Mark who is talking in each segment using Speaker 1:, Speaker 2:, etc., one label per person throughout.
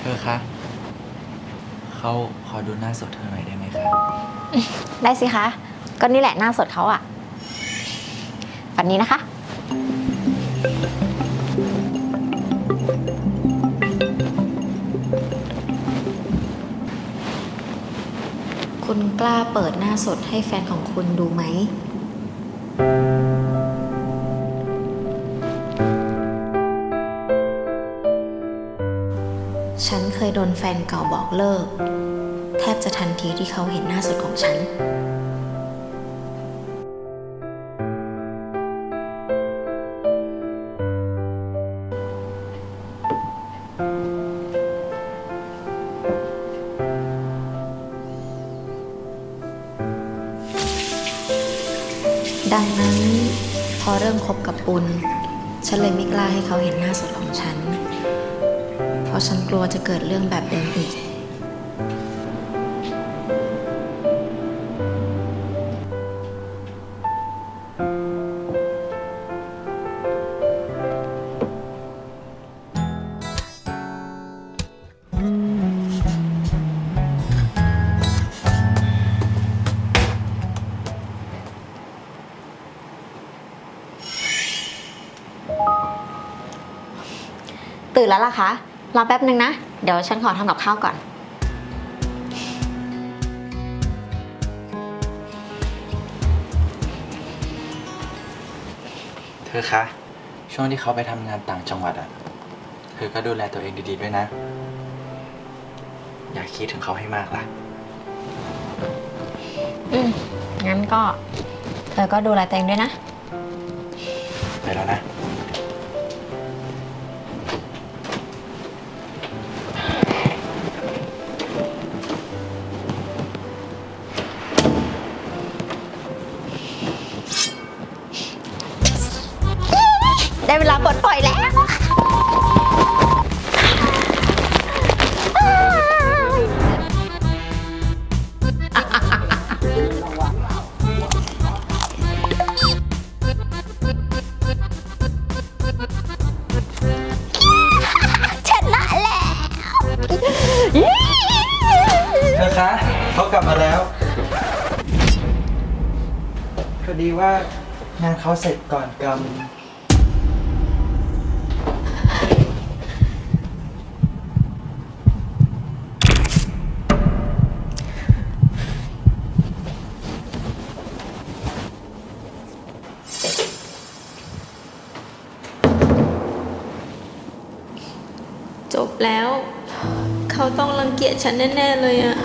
Speaker 1: เธอคะเขาขอดูหน้าสดเธอหน่อยได้ไหมคะ
Speaker 2: ได้สิคะ ก็นี่แหละหน้าสดเขาอะฝันนี้นะคะ คุณกล้าเปิดหน้าสดให้แฟนของคุณดูไหม ยโดนแฟนเก่าบอกเลิก แทบจะทันทีที่เขาเห็นหน้าสดของฉัน ดังนั้นพอเริ่มคบกับปุณ ฉันเลยไม่กล้าให้เขาเห็นหน้าสดของฉันะฉันกลัวจะเกิดเรื่องแบบเดิมอีก ตื่นแล้วล่ะคะ รอแป๊บนึงนะ เดี๋ยวฉันขอทำกับข้าวก่อน
Speaker 1: เธอคะ ช่วงที่เขาไปทำงานต่างจังหวัดอะเธอก็ดูแลตัวเองดีๆด้วยนะ อย่าคิดถึงเขาให้มากล่ะ
Speaker 2: อืมงั้นก็ เธอก็ดูแลตัวเองด้วยนะ
Speaker 1: ไปแล้วนะ
Speaker 2: ได้เวลาปลดปล่อยแล้วชนะแล้ว
Speaker 1: เธอคะเขากลับมาแล้วพอดีว่างานเขาเสร็จก่อนกำ
Speaker 3: จบแล้ว เขาต้องรังเกียจฉันแน่ ๆ เลยอะ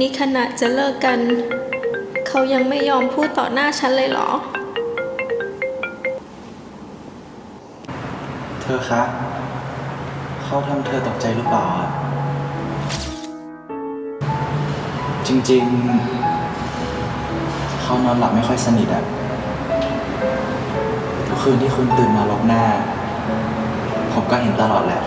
Speaker 3: นี่ขนาดจะเลิกกัน เขายังไม่ยอมพูดต่อหน้าฉันเลยเหรอ
Speaker 1: เธอคะ เขาทำเธอตกใจหรือเปล่าอะจริงๆ เขานอนหลับไม่ค่อยสนิทอะทุกคืนที่คุณตื่นมาลบหน้า ผมก็เห็นตลอดแหละ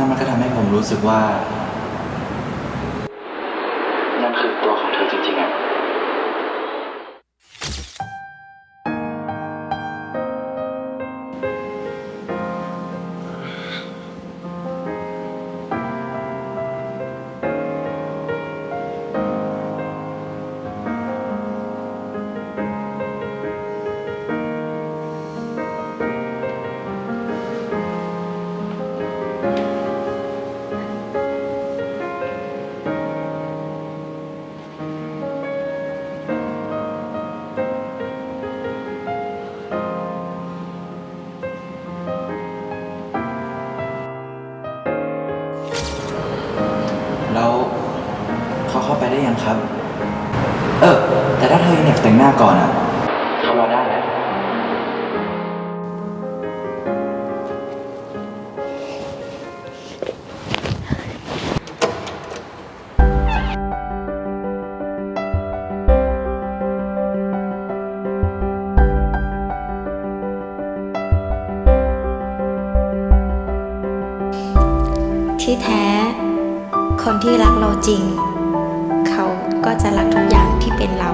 Speaker 1: นั่นมันก็ทำให้ผมรู้สึกว่า ได้ยังครับ เออ แต่ถ้าเธออยากแต่งหน้าก่อนอะทำรอได้นะ
Speaker 2: ที่แท้ คนที่รักเราจริง ก็จะรักทุกอย่างที่เป็นเรา